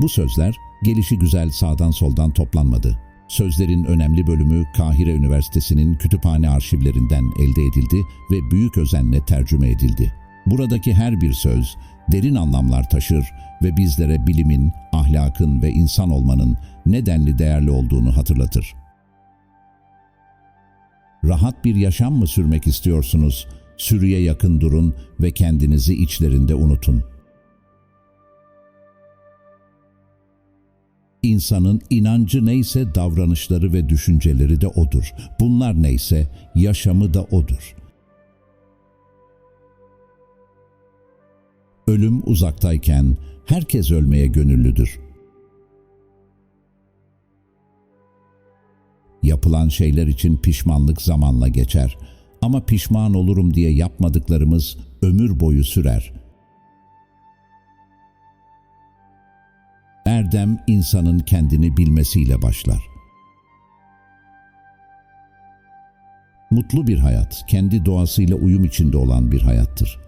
Bu sözler gelişi güzel sağdan soldan toplanmadı. Sözlerin önemli bölümü Kahire Üniversitesi'nin kütüphane arşivlerinden elde edildi ve büyük özenle tercüme edildi. Buradaki her bir söz derin anlamlar taşır ve bizlere bilimin, ahlakın ve insan olmanın nedenli değerli olduğunu hatırlatır. Rahat bir yaşam mı sürmek istiyorsunuz? Sürüye yakın durun ve kendinizi içlerinde unutun. İnsanın inancı neyse davranışları ve düşünceleri de odur. Bunlar neyse yaşamı da odur. Ölüm uzaktayken herkes ölmeye gönüllüdür. Yapılan şeyler için pişmanlık zamanla geçer. Ama pişman olurum diye yapmadıklarımız ömür boyu sürer. Erdem insanın kendini bilmesiyle başlar. Mutlu bir hayat, kendi doğasıyla uyum içinde olan bir hayattır.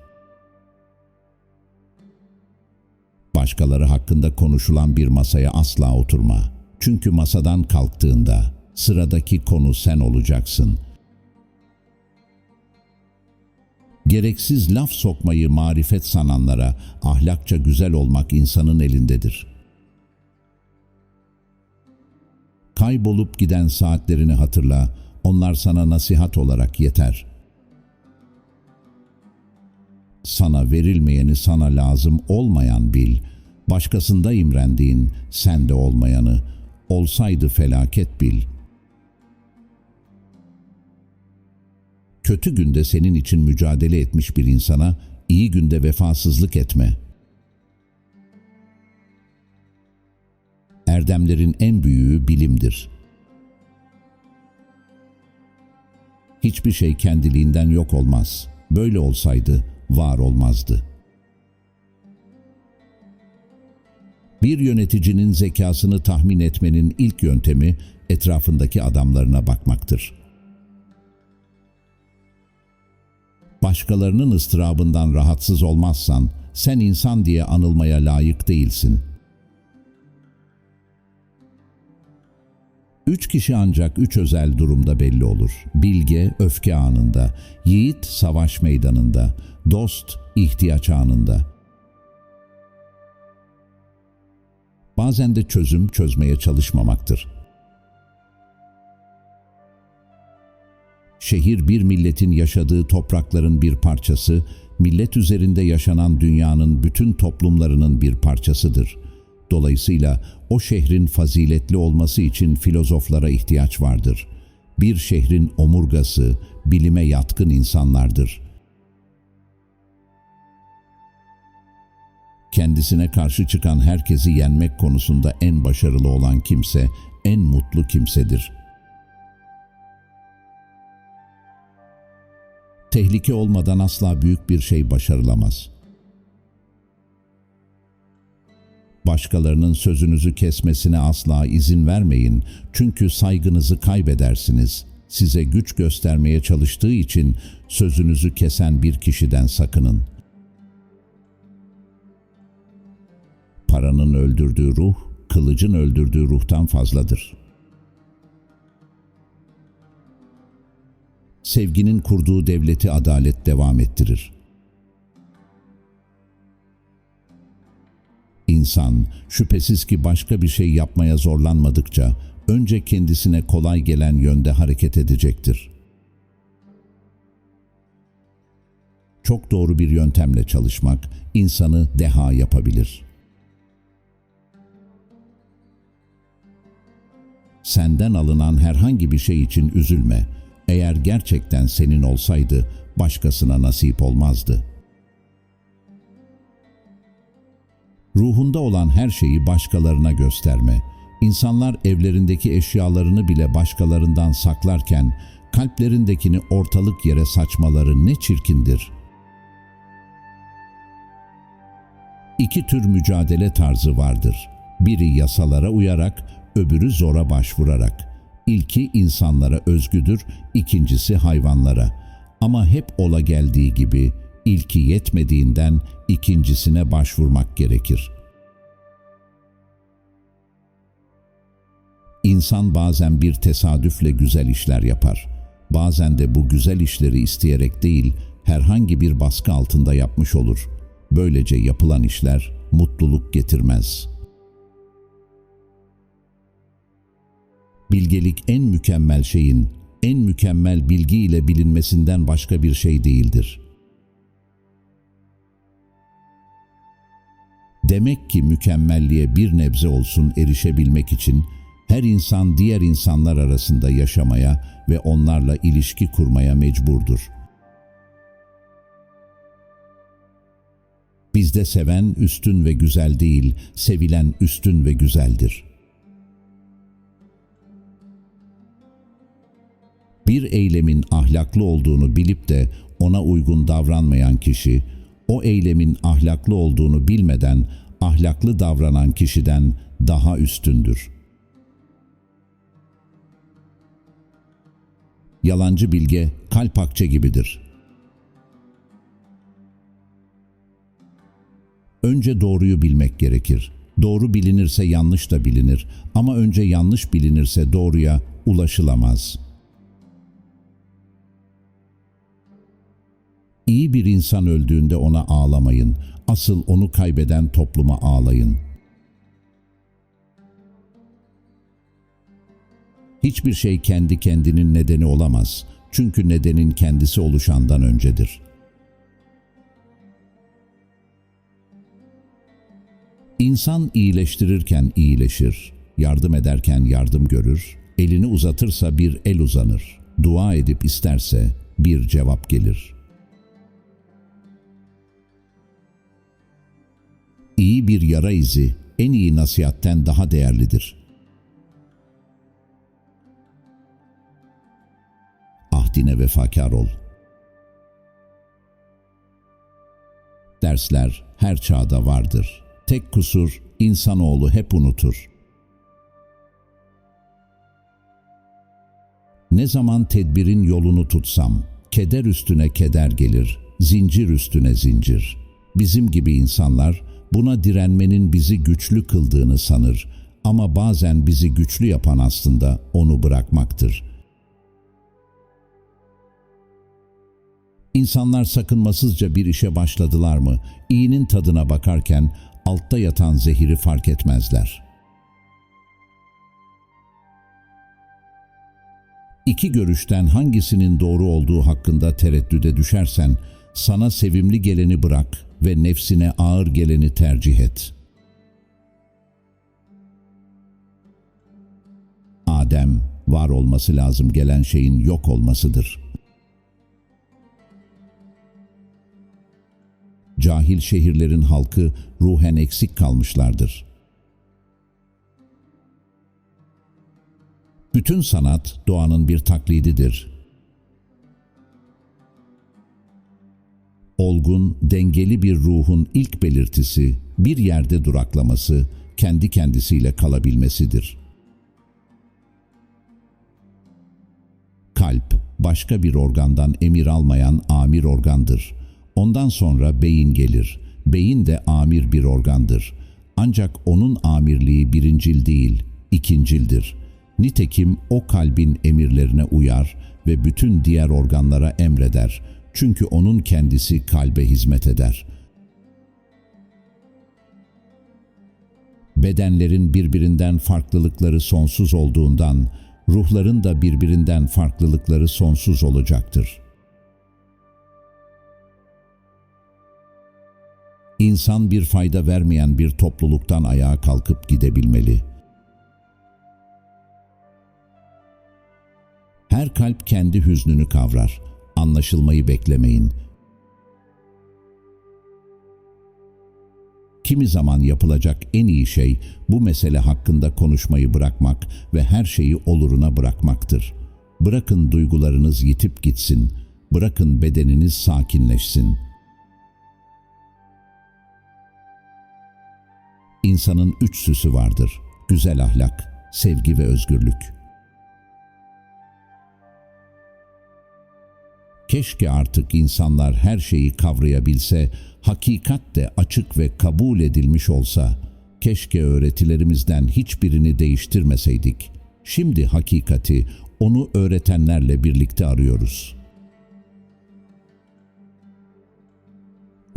Başkaları hakkında konuşulan bir masaya asla oturma. Çünkü masadan kalktığında sıradaki konu sen olacaksın. Gereksiz laf sokmayı marifet sananlara ahlakça güzel olmak insanın elindedir. Kaybolup giden saatlerini hatırla, onlar sana nasihat olarak yeter. Sana verilmeyeni sana lazım olmayan bil, başkasında imrendiğin sende olmayanı, olsaydı felaket bil.'' kötü günde senin için mücadele etmiş bir insana iyi günde vefasızlık etme. Erdemlerin en büyüğü bilimdir. Hiçbir şey kendiliğinden yok olmaz. Böyle olsaydı var olmazdı. Bir yöneticinin zekasını tahmin etmenin ilk yöntemi etrafındaki adamlarına bakmaktır. Başkalarının ıstırabından rahatsız olmazsan sen insan diye anılmaya layık değilsin. Üç kişi ancak üç özel durumda belli olur. Bilge öfke anında, yiğit savaş meydanında, dost ihtiyaç anında. Bazen de çözüm çözmeye çalışmamaktır. Şehir bir milletin yaşadığı toprakların bir parçası, millet üzerinde yaşanan dünyanın bütün toplumlarının bir parçasıdır. Dolayısıyla o şehrin faziletli olması için filozoflara ihtiyaç vardır. Bir şehrin omurgası, bilime yatkın insanlardır. Kendisine karşı çıkan herkesi yenmek konusunda en başarılı olan kimse, en mutlu kimsedir.'' Tehlike olmadan asla büyük bir şey başarılamaz. Başkalarının sözünüzü kesmesine asla izin vermeyin çünkü saygınızı kaybedersiniz. Size güç göstermeye çalıştığı için sözünüzü kesen bir kişiden sakının. Paranın öldürdüğü ruh, kılıcın öldürdüğü ruhtan fazladır.'' sevginin kurduğu devleti adalet devam ettirir. İnsan şüphesiz ki başka bir şey yapmaya zorlanmadıkça önce kendisine kolay gelen yönde hareket edecektir. Çok doğru bir yöntemle çalışmak insanı deha yapabilir. Senden alınan herhangi bir şey için üzülme eğer gerçekten senin olsaydı başkasına nasip olmazdı. Ruhunda olan her şeyi başkalarına gösterme. İnsanlar evlerindeki eşyalarını bile başkalarından saklarken kalplerindekini ortalık yere saçmaları ne çirkindir. İki tür mücadele tarzı vardır. Biri yasalara uyarak, öbürü zora başvurarak. İlki insanlara özgüdür, ikincisi hayvanlara. Ama hep ola geldiği gibi ilki yetmediğinden ikincisine başvurmak gerekir. İnsan bazen bir tesadüfle güzel işler yapar. Bazen de bu güzel işleri isteyerek değil, herhangi bir baskı altında yapmış olur. Böylece yapılan işler mutluluk getirmez. Bilgelik en mükemmel şeyin, en mükemmel bilgi ile bilinmesinden başka bir şey değildir. Demek ki mükemmelliğe bir nebze olsun erişebilmek için her insan diğer insanlar arasında yaşamaya ve onlarla ilişki kurmaya mecburdur. Bizde seven üstün ve güzel değil, sevilen üstün ve güzeldir. Bir eylemin ahlaklı olduğunu bilip de ona uygun davranmayan kişi, o eylemin ahlaklı olduğunu bilmeden ahlaklı davranan kişiden daha üstündür. Yalancı bilge kalp akçe gibidir. Önce doğruyu bilmek gerekir. Doğru bilinirse yanlış da bilinir ama önce yanlış bilinirse doğruya ulaşılamaz. İyi bir insan öldüğünde ona ağlamayın. Asıl onu kaybeden topluma ağlayın. Hiçbir şey kendi kendinin nedeni olamaz. Çünkü nedenin kendisi oluşandan öncedir. İnsan iyileştirirken iyileşir, yardım ederken yardım görür, elini uzatırsa bir el uzanır, dua edip isterse bir cevap gelir. İyi bir yara izi en iyi nasihatten daha değerlidir. Ahdine vefakar ol. Dersler her çağda vardır. Tek kusur insanoğlu hep unutur. Ne zaman tedbirin yolunu tutsam, keder üstüne keder gelir, zincir üstüne zincir. Bizim gibi insanlar buna direnmenin bizi güçlü kıldığını sanır ama bazen bizi güçlü yapan aslında onu bırakmaktır. İnsanlar sakınmasızca bir işe başladılar mı, iyinin tadına bakarken altta yatan zehiri fark etmezler. İki görüşten hangisinin doğru olduğu hakkında tereddüde düşersen, sana sevimli geleni bırak ve nefsine ağır geleni tercih et. Adem, var olması lazım gelen şeyin yok olmasıdır. Cahil şehirlerin halkı ruhen eksik kalmışlardır. Bütün sanat doğanın bir taklididir. Olgun, dengeli bir ruhun ilk belirtisi, bir yerde duraklaması, kendi kendisiyle kalabilmesidir. Kalp, başka bir organdan emir almayan amir organdır. Ondan sonra beyin gelir. Beyin de amir bir organdır. Ancak onun amirliği birincil değil, ikincildir. Nitekim o kalbin emirlerine uyar ve bütün diğer organlara emreder. Çünkü onun kendisi kalbe hizmet eder. Bedenlerin birbirinden farklılıkları sonsuz olduğundan, ruhların da birbirinden farklılıkları sonsuz olacaktır. İnsan bir fayda vermeyen bir topluluktan ayağa kalkıp gidebilmeli. Her kalp kendi hüznünü kavrar. Anlaşılmayı beklemeyin. Kimi zaman yapılacak en iyi şey bu mesele hakkında konuşmayı bırakmak ve her şeyi oluruna bırakmaktır. Bırakın duygularınız yitip gitsin. Bırakın bedeniniz sakinleşsin. İnsanın üç süsü vardır. Güzel ahlak, sevgi ve özgürlük. Keşke artık insanlar her şeyi kavrayabilse, hakikat de açık ve kabul edilmiş olsa. Keşke öğretilerimizden hiçbirini değiştirmeseydik. Şimdi hakikati onu öğretenlerle birlikte arıyoruz.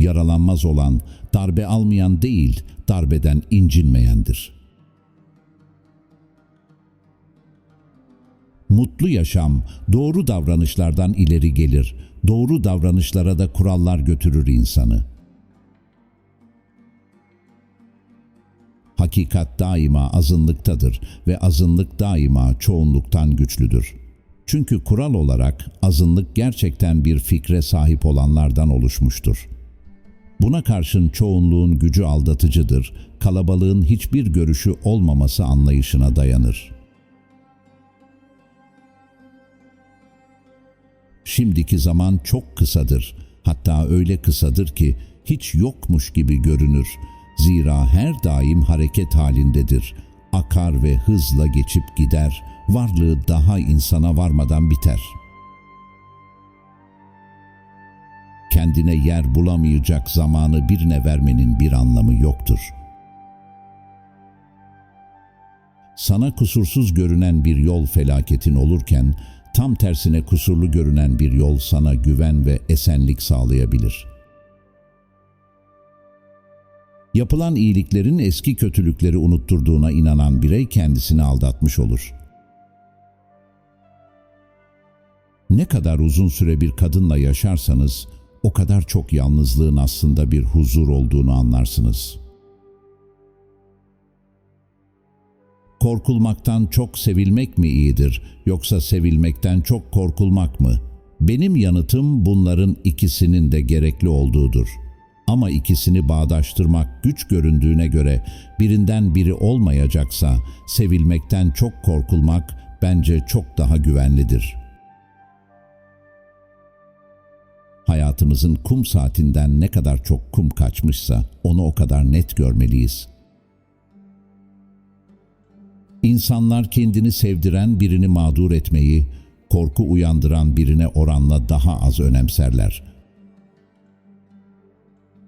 Yaralanmaz olan, darbe almayan değil, darbeden incinmeyendir. Mutlu yaşam doğru davranışlardan ileri gelir. Doğru davranışlara da kurallar götürür insanı. Hakikat daima azınlıktadır ve azınlık daima çoğunluktan güçlüdür. Çünkü kural olarak azınlık gerçekten bir fikre sahip olanlardan oluşmuştur. Buna karşın çoğunluğun gücü aldatıcıdır, kalabalığın hiçbir görüşü olmaması anlayışına dayanır. Şimdiki zaman çok kısadır. Hatta öyle kısadır ki hiç yokmuş gibi görünür. Zira her daim hareket halindedir. Akar ve hızla geçip gider. Varlığı daha insana varmadan biter. Kendine yer bulamayacak zamanı birine vermenin bir anlamı yoktur. Sana kusursuz görünen bir yol felaketin olurken, tam tersine kusurlu görünen bir yol sana güven ve esenlik sağlayabilir. Yapılan iyiliklerin eski kötülükleri unutturduğuna inanan birey kendisini aldatmış olur. Ne kadar uzun süre bir kadınla yaşarsanız, o kadar çok yalnızlığın aslında bir huzur olduğunu anlarsınız.'' Korkulmaktan çok sevilmek mi iyidir yoksa sevilmekten çok korkulmak mı? Benim yanıtım bunların ikisinin de gerekli olduğudur. Ama ikisini bağdaştırmak güç göründüğüne göre birinden biri olmayacaksa sevilmekten çok korkulmak bence çok daha güvenlidir. Hayatımızın kum saatinden ne kadar çok kum kaçmışsa onu o kadar net görmeliyiz.'' İnsanlar kendini sevdiren birini mağdur etmeyi, korku uyandıran birine oranla daha az önemserler.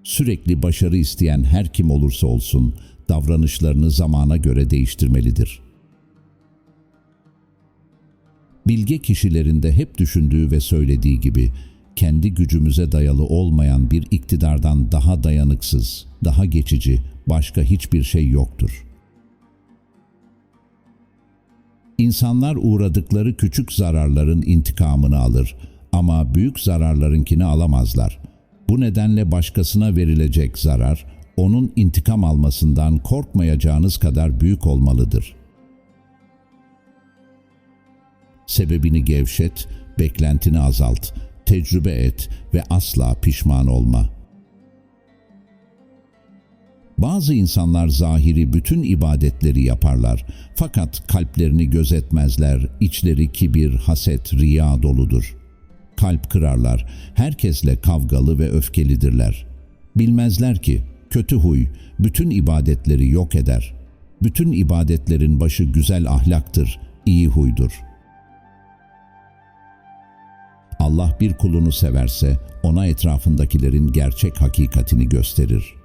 Sürekli başarı isteyen her kim olursa olsun davranışlarını zamana göre değiştirmelidir. Bilge kişilerinde hep düşündüğü ve söylediği gibi kendi gücümüze dayalı olmayan bir iktidardan daha dayanıksız, daha geçici başka hiçbir şey yoktur.'' İnsanlar uğradıkları küçük zararların intikamını alır ama büyük zararlarınkini alamazlar. Bu nedenle başkasına verilecek zarar, onun intikam almasından korkmayacağınız kadar büyük olmalıdır. Sebebini gevşet, beklentini azalt, tecrübe et ve asla pişman olma.'' Bazı insanlar zahiri bütün ibadetleri yaparlar. Fakat kalplerini gözetmezler, içleri kibir, haset, riya doludur. Kalp kırarlar, herkesle kavgalı ve öfkelidirler. Bilmezler ki kötü huy bütün ibadetleri yok eder. Bütün ibadetlerin başı güzel ahlaktır, iyi huydur. Allah bir kulunu severse ona etrafındakilerin gerçek hakikatini gösterir.''